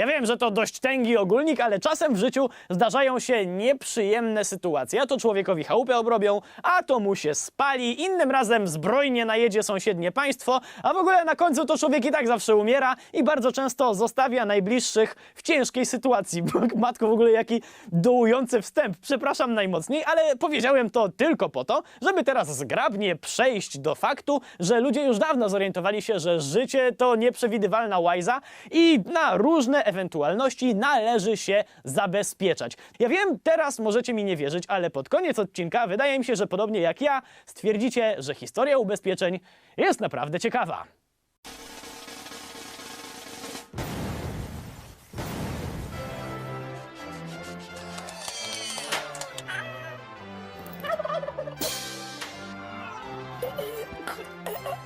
Ja wiem, że to dość tęgi ogólnik, ale czasem w życiu zdarzają się nieprzyjemne sytuacje. A to człowiekowi chałupę obrobią, a to mu się spali, innym razem zbrojnie najedzie sąsiednie państwo, a w ogóle na końcu to człowiek i tak zawsze umiera i bardzo często zostawia najbliższych w ciężkiej sytuacji. Matko, w ogóle jaki dołujący wstęp. Przepraszam najmocniej, ale powiedziałem to tylko po to, żeby teraz zgrabnie przejść do faktu, że ludzie już dawno zorientowali się, że życie to nieprzewidywalna łajza i na różne ewentualności należy się zabezpieczać. Ja wiem, teraz możecie mi nie wierzyć, ale pod koniec odcinka wydaje mi się, że podobnie jak ja stwierdzicie, że historia ubezpieczeń jest naprawdę ciekawa.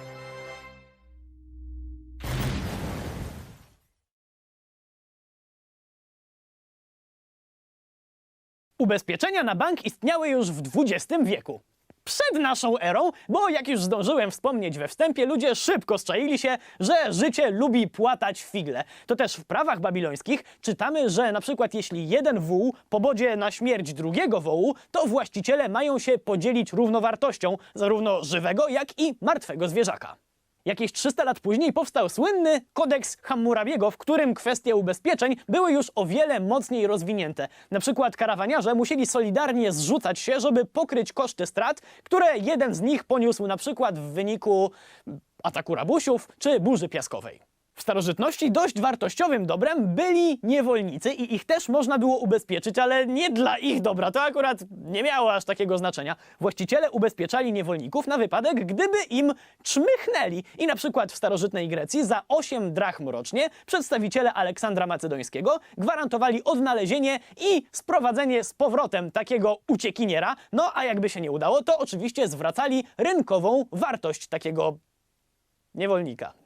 Ubezpieczenia na bank istniały już w XX wieku. Przed naszą erą, bo jak już zdążyłem wspomnieć we wstępie, ludzie szybko zczaili się, że życie lubi płatać figle. To też w prawach babilońskich czytamy, że na przykład jeśli jeden wół pobodzie na śmierć drugiego wołu, to właściciele mają się podzielić równowartością zarówno żywego, jak i martwego zwierzaka. Jakieś 300 lat później powstał słynny kodeks Hammurabiego, w którym kwestie ubezpieczeń były już o wiele mocniej rozwinięte. Na przykład karawaniarze musieli solidarnie zrzucać się, żeby pokryć koszty strat, które jeden z nich poniósł na przykład w wyniku ataku rabusiów czy burzy piaskowej. W starożytności dość wartościowym dobrem byli niewolnicy i ich też można było ubezpieczyć, ale nie dla ich dobra. To akurat nie miało aż takiego znaczenia. Właściciele ubezpieczali niewolników na wypadek, gdyby im czmychnęli. I na przykład w starożytnej Grecji za 8 drachm rocznie przedstawiciele Aleksandra Macedońskiego gwarantowali odnalezienie i sprowadzenie z powrotem takiego uciekiniera. No a jakby się nie udało, to oczywiście zwracali rynkową wartość takiego niewolnika.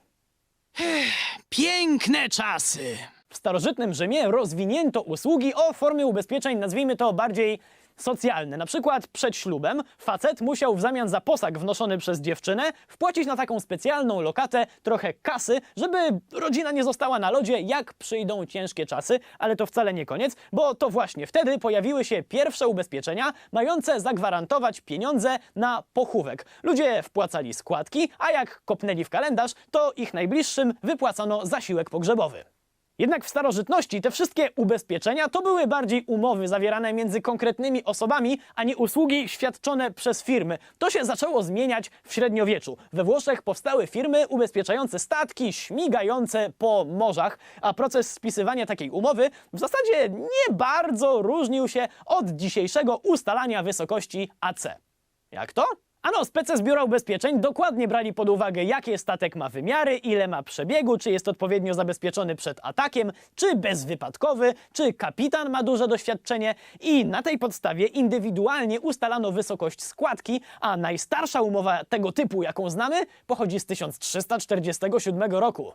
Piękne czasy! W starożytnym Rzymie rozwinięto usługi o formie ubezpieczeń, nazwijmy to bardziej socjalne. Na przykład przed ślubem facet musiał w zamian za posag wnoszony przez dziewczynę wpłacić na taką specjalną lokatę trochę kasy, żeby rodzina nie została na lodzie, jak przyjdą ciężkie czasy, ale to wcale nie koniec, bo to właśnie wtedy pojawiły się pierwsze ubezpieczenia mające zagwarantować pieniądze na pochówek. Ludzie wpłacali składki, a jak kopnęli w kalendarz, to ich najbliższym wypłacano zasiłek pogrzebowy. Jednak w starożytności te wszystkie ubezpieczenia to były bardziej umowy zawierane między konkretnymi osobami, a nie usługi świadczone przez firmy. To się zaczęło zmieniać w średniowieczu. We Włoszech powstały firmy ubezpieczające statki śmigające po morzach, a proces spisywania takiej umowy w zasadzie nie bardzo różnił się od dzisiejszego ustalania wysokości AC. Jak to? Ano, spece z biura ubezpieczeń dokładnie brali pod uwagę, jakie statek ma wymiary, ile ma przebiegu, czy jest odpowiednio zabezpieczony przed atakiem, czy bezwypadkowy, czy kapitan ma duże doświadczenie i na tej podstawie indywidualnie ustalano wysokość składki, a najstarsza umowa tego typu, jaką znamy, pochodzi z 1347 roku.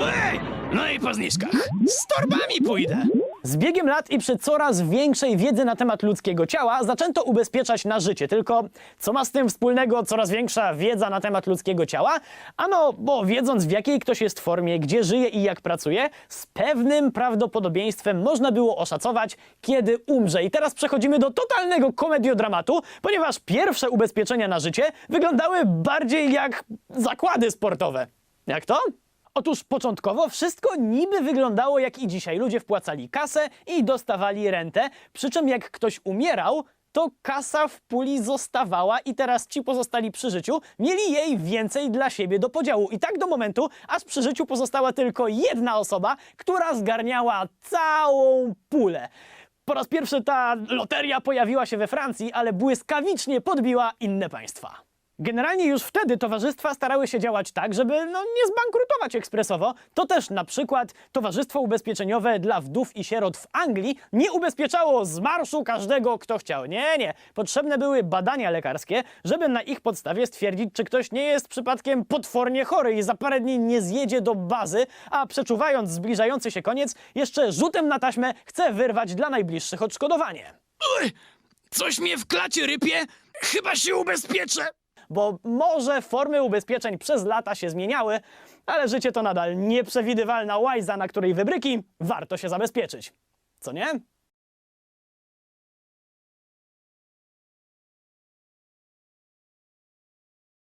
Ej! No i po zniżkach. Z torbami pójdę. Z biegiem lat i przy coraz większej wiedzy na temat ludzkiego ciała zaczęto ubezpieczać na życie. Tylko co ma z tym wspólnego coraz większa wiedza na temat ludzkiego ciała? Ano, bo wiedząc w jakiej ktoś jest formie, gdzie żyje i jak pracuje, z pewnym prawdopodobieństwem można było oszacować, kiedy umrze. I teraz przechodzimy do totalnego komediodramatu, ponieważ pierwsze ubezpieczenia na życie wyglądały bardziej jak zakłady sportowe. Jak to? Otóż początkowo wszystko niby wyglądało jak i dzisiaj. Ludzie wpłacali kasę i dostawali rentę, przy czym jak ktoś umierał, to kasa w puli zostawała i teraz ci pozostali przy życiu mieli jej więcej dla siebie do podziału. I tak do momentu, aż przy życiu pozostała tylko jedna osoba, która zgarniała całą pulę. Po raz pierwszy ta loteria pojawiła się we Francji, ale błyskawicznie podbiła inne państwa. Generalnie już wtedy towarzystwa starały się działać tak, żeby no, nie zbankrutować ekspresowo. To też na przykład Towarzystwo Ubezpieczeniowe dla Wdów i Sierot w Anglii nie ubezpieczało z marszu każdego, kto chciał. Nie, nie. Potrzebne były badania lekarskie, żeby na ich podstawie stwierdzić, czy ktoś nie jest przypadkiem potwornie chory i za parę dni nie zjedzie do bazy, a przeczuwając zbliżający się koniec, jeszcze rzutem na taśmę chce wyrwać dla najbliższych odszkodowanie. Uj, coś mnie w klacie rypie. Chyba się ubezpieczę. Bo może formy ubezpieczeń przez lata się zmieniały, ale życie to nadal nieprzewidywalna łajza, na której wybryki warto się zabezpieczyć. Co nie?